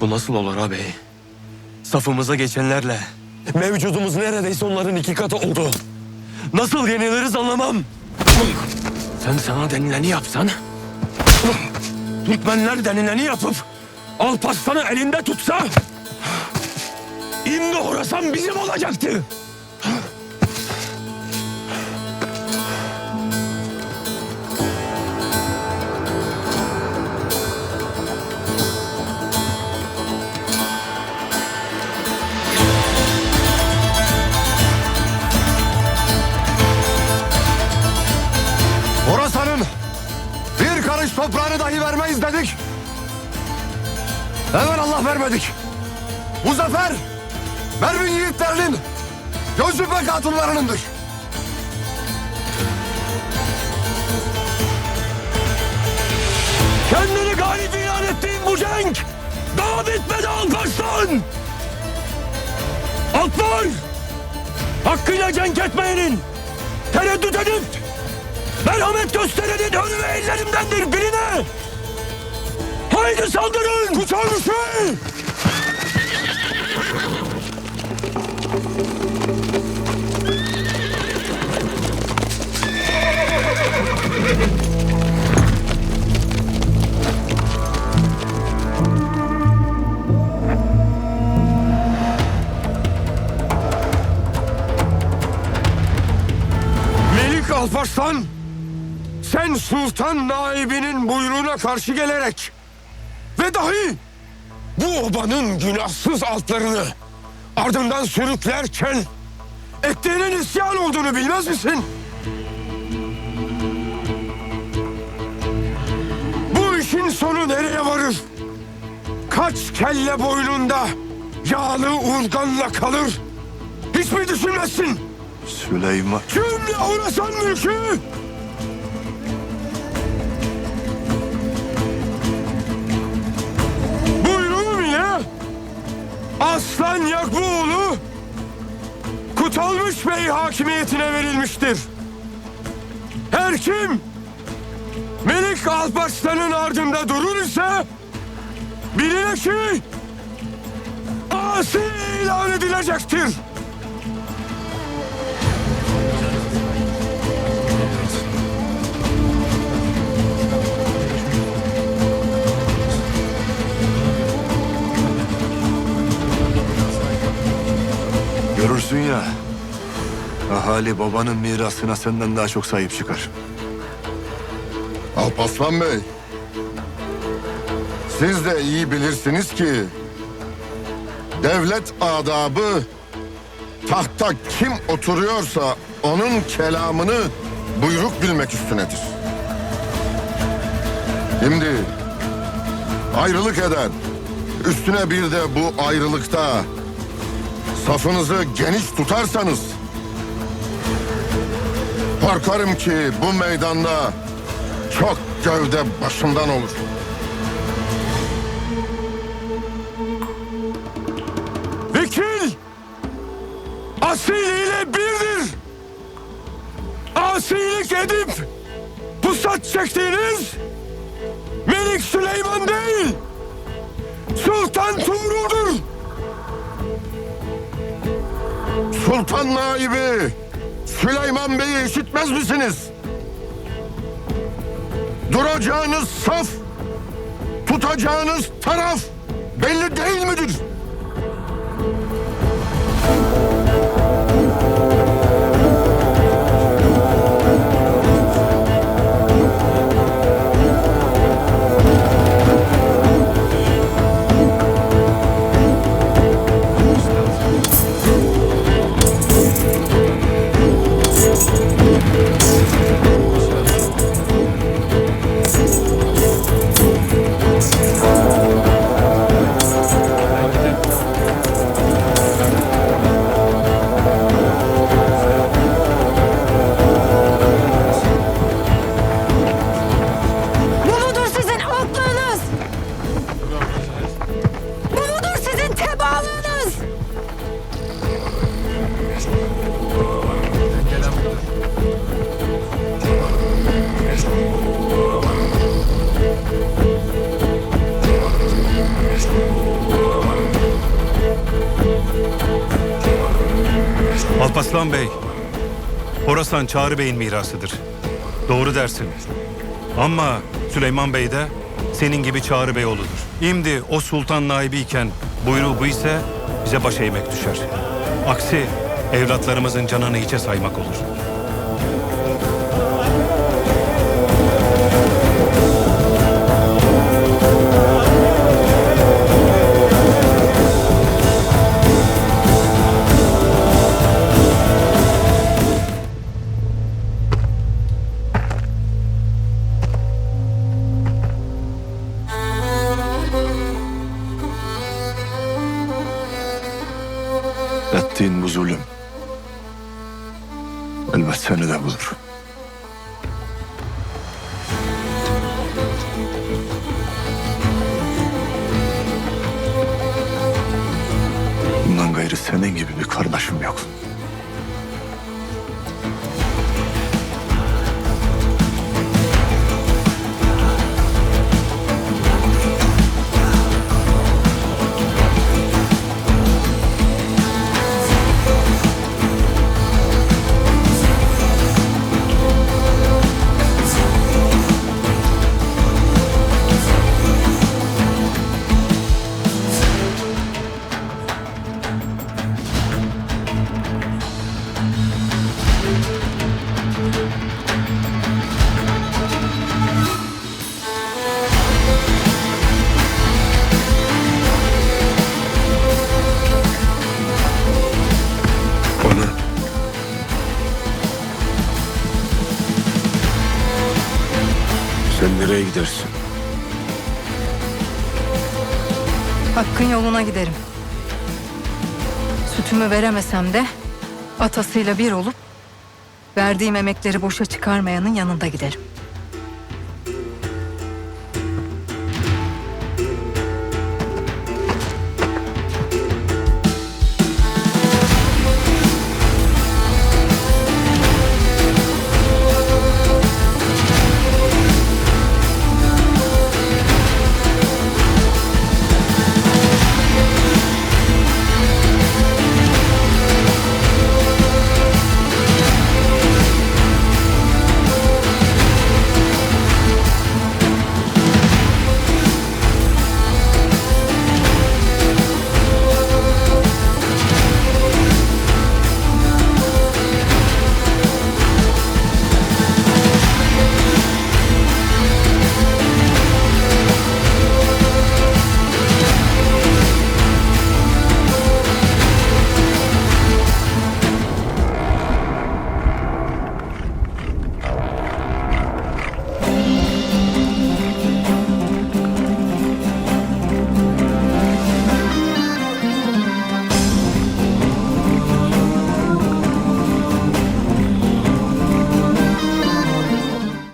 Bu nasıl olur ağabey? Safımıza geçenlerle mevcudumuz neredeyse onların iki katı oldu. Nasıl yeniliriz anlamam. Sen sana denileni yapsan, Türkmenler denileni yapıp Alparslan'ı elinde tutsa, şimdi Horasan bizim olacaktı. Vermedik. Bu zafer Mervin yiğitlerinin gözüpek hatunlarınındır. Kendini galip ilan ettiğin bu cenk daha bitmedi Alparslan! Alplar! Hakkıyla cenk etmeyenin, tereddüt edip merhamet gösterenin önü ve ellerindendir birine! Haydi saldırın! Kuçarmışı! Melik Alparslan, sen sultan naibinin buyruğuna karşı gelerek ve dahi bu obanın günahsız altlarını ardından sürüklerken ettiğinin isyan olduğunu bilmez misin? Bu işin sonu nereye varır? Kaç kelle boynunda yağlı urganla kalır? Hiç mi düşünmezsin? Süleyman. Cümle Horasan mülkü Aslan Yakbuoğlu Kutalmış Bey hakimiyetine verilmiştir. Her kim Melik Alparslan'ın ardında durur ise biline ki asi ilan edilecektir. Ahali babanın mirasına senden daha çok sahip çıkar. Alparslan Bey. Siz de iyi bilirsiniz ki devlet adabı tahta kim oturuyorsa onun kelamını buyruk bilmek üstünedir. Şimdi ayrılık eder. Üstüne bir de bu ayrılıkta safınızı geniş tutarsanız korkarım ki bu meydanda çok gövde başından olur. Vekil asiliyle birdir. Asilik edip pusat çektiğiniz Melik Süleyman değil, Sultan Tuğrul'dur. Sultan naibi Süleyman Bey'i işitmez misiniz? Duracağınız saf, tutacağınız taraf belli değil midir? Alpaslan Bey, Horasan Çağrı Bey'in mirasıdır. Doğru dersin. Ama Süleyman Bey de senin gibi Çağrı Bey oğludur. Şimdi o sultan naibiyken buyruğu bu ise bize baş eğmek düşer. Aksi evlatlarımızın canını hiçe saymak olur. Ettiğin bu zulüm. Elbet seni de bulur. Bundan gayrı senin gibi bir kardeşim yok. Nereye gidersin? Hakkın yoluna giderim. Sütümü veremesem de atasıyla bir olup verdiğim emekleri boşa çıkarmayanın yanında giderim.